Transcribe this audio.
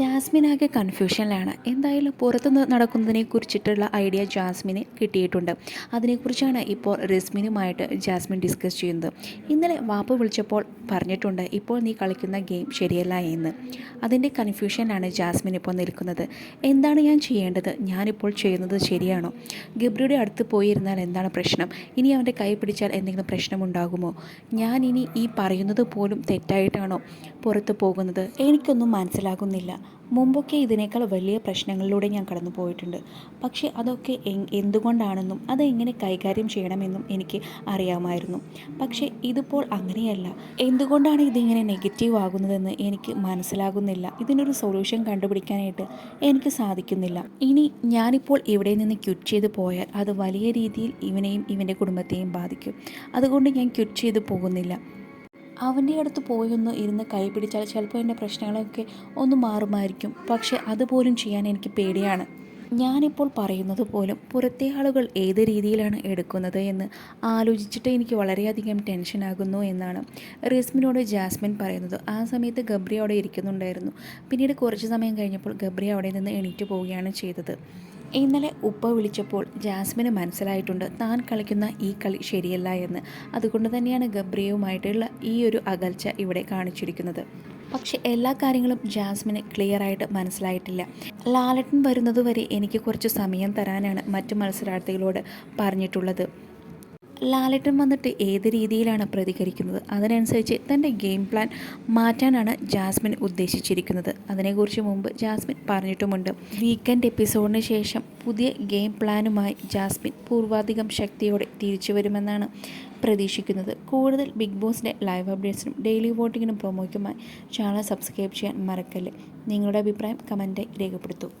Jasmine ആകെ കൺഫ്യൂഷനിലാണ്. എന്തായാലും പുറത്തുനിന്ന് നടക്കുന്നതിനെ കുറിച്ചിട്ടുള്ള ഐഡിയ ജാസ്മിന് കിട്ടിയിട്ടുണ്ട്. അതിനെക്കുറിച്ചാണ് ഇപ്പോൾ റിസ്മിനുമായിട്ട് ജാസ്മിൻ ഡിസ്കസ് ചെയ്യുന്നത്. ഇന്നലെ വാപ്പ് വിളിച്ചപ്പോൾ പറഞ്ഞിട്ടുണ്ട് ഇപ്പോൾ നീ കളിക്കുന്ന ഗെയിം ശരിയല്ല എന്ന്. അതിന്റെ കൺഫ്യൂഷനിലാണ് ജാസ്മിൻ ഇപ്പോൾ നിൽക്കുന്നത്. എന്താണ് ഞാൻ ചെയ്യേണ്ടത്? ഞാനിപ്പോൾ ചെയ്യുന്നത് ശരിയാണോ? ഗബ്രിയുടെ അടുത്ത് പോയിരുന്നാൽ എന്താണ് പ്രശ്നം? ഇനി അവന്റെ കൈ പിടിച്ചാൽ എന്തെങ്കിലും പ്രശ്നമുണ്ടാകുമോ? ഞാൻ ഇനി ഈ പറയുന്നത് പോലും തെറ്റായിട്ടാണോ പുറത്ത് പോകുന്നത്? എനിക്കൊന്നും മനസ്സിലാകുന്നില്ല. മുമ്പൊക്കെ ഇതിനേക്കാൾ വലിയ പ്രശ്നങ്ങളിലൂടെ ഞാൻ കടന്നു പോയിട്ടുണ്ട്. പക്ഷേ അതൊക്കെ എന്തുകൊണ്ടാണെന്നും അതെങ്ങനെ കൈകാര്യം ചെയ്യണമെന്നും എനിക്ക് അറിയാമായിരുന്നു. പക്ഷേ ഇതിപ്പോൾ അങ്ങനെയല്ല. എന്തുകൊണ്ടാണ് ഇതിങ്ങനെ നെഗറ്റീവ് ആകുന്നതെന്ന് എനിക്ക് മനസ്സിലാകുന്നില്ല. ഇതിനൊരു സൊല്യൂഷൻ കണ്ടുപിടിക്കാനായിട്ട് എനിക്ക് സാധിക്കുന്നില്ല. ഇനി ഞാനിപ്പോൾ ഇവിടെ നിന്ന് ക്വിറ്റ് ചെയ്ത് പോയാൽ അത് വലിയ രീതിയിൽ ഇവനെയും ഇവന്റെ കുടുംബത്തെയും ബാധിക്കും. അതുകൊണ്ട് ഞാൻ ക്വിറ്റ് ചെയ്ത് പോകുന്നില്ല. അവന്റെ അടുത്ത് പോയൊന്ന് ഇരുന്ന് കൈ പിടിച്ചാൽ ചിലപ്പോൾ എന്റെ പ്രശ്നങ്ങളൊക്കെ ഒന്ന് മാറുമായിരിക്കും. പക്ഷേ അതുപോലും ചെയ്യാൻ എനിക്ക് പേടിയാണ്. ഞാനിപ്പോൾ പറയുന്നത് പോലും പുറത്തെ ആളുകൾ ഏത് രീതിയിലാണ് എടുക്കുന്നത് എന്ന് ആലോചിച്ചിട്ട് എനിക്ക് വളരെയധികം ടെൻഷനാകുന്നു എന്നാണ് റിസ്മിനോട് ജാസ്മിൻ പറയുന്നത്. ആ സമയത്ത് ഗബ്രി അവിടെ ഇരിക്കുന്നുണ്ടായിരുന്നു. പിന്നീട് കുറച്ച് സമയം കഴിഞ്ഞപ്പോൾ ഗബ്രി അവിടെ നിന്ന് എണീറ്റ് പോവുകയാണ് ചെയ്തത്. ഇന്നലെ ഉപ്പ വിളിച്ചപ്പോൾ ജാസ്മിന് മനസ്സിലായിട്ടുണ്ട് താൻ കളിക്കുന്ന ഈ കളി ശരിയല്ല എന്ന്. അതുകൊണ്ട് തന്നെയാണ് ഗബ്രിയവുമായിട്ടുള്ള ഈ ഒരു അകൽച്ച ഇവിടെ കാണിച്ചിരിക്കുന്നത്. പക്ഷെ എല്ലാ കാര്യങ്ങളും ജാസ്മിന് ക്ലിയർ ആയിട്ട് മനസ്സിലായിട്ടില്ല. ലാലട്ടൻ വരുന്നതുവരെ എനിക്ക് കുറച്ച് സമയം തരാനാണ് മറ്റു മത്സരാർത്ഥികളോട് പറഞ്ഞിട്ടുള്ളത്. ലാലട്ടൻ വന്നിട്ട് ഏത് രീതിയിലാണ് പ്രതികരിക്കുന്നത്? അതിനനുസരിച്ച് തന്റെ ഗെയിം പ്ലാൻ മാറ്റാനാണ് ജാസ്മിൻ ഉദ്ദേശിച്ചിരിക്കുന്നത്. അതിനെക്കുറിച്ച് മുമ്പ് ജാസ്മിൻ പറഞ്ഞിട്ടുമുണ്ട്. വീക്കെൻഡ് എപ്പിസോഡിന് ശേഷം പുതിയ ഗെയിം പ്ലാനുമായി ജാസ്മിൻ പൂർവാധികം ശക്തിയോടെ തിരിച്ചു വരുമെന്നാണ് പ്രതീക്ഷിക്കുന്നത്. കൂടുതൽ ബിഗ് ബോസിന്റെ ലൈവ് അപ്ഡേറ്റ്സിനും ഡെയിലി വോട്ടിങ്ങിനും പ്രൊമോയ്ക്കുമായി ചാനൽ സബ്സ്ക്രൈബ് ചെയ്യാൻ മറക്കല്ലേ. നിങ്ങളുടെ അഭിപ്രായം കമന്റായി രേഖപ്പെടുത്തൂ.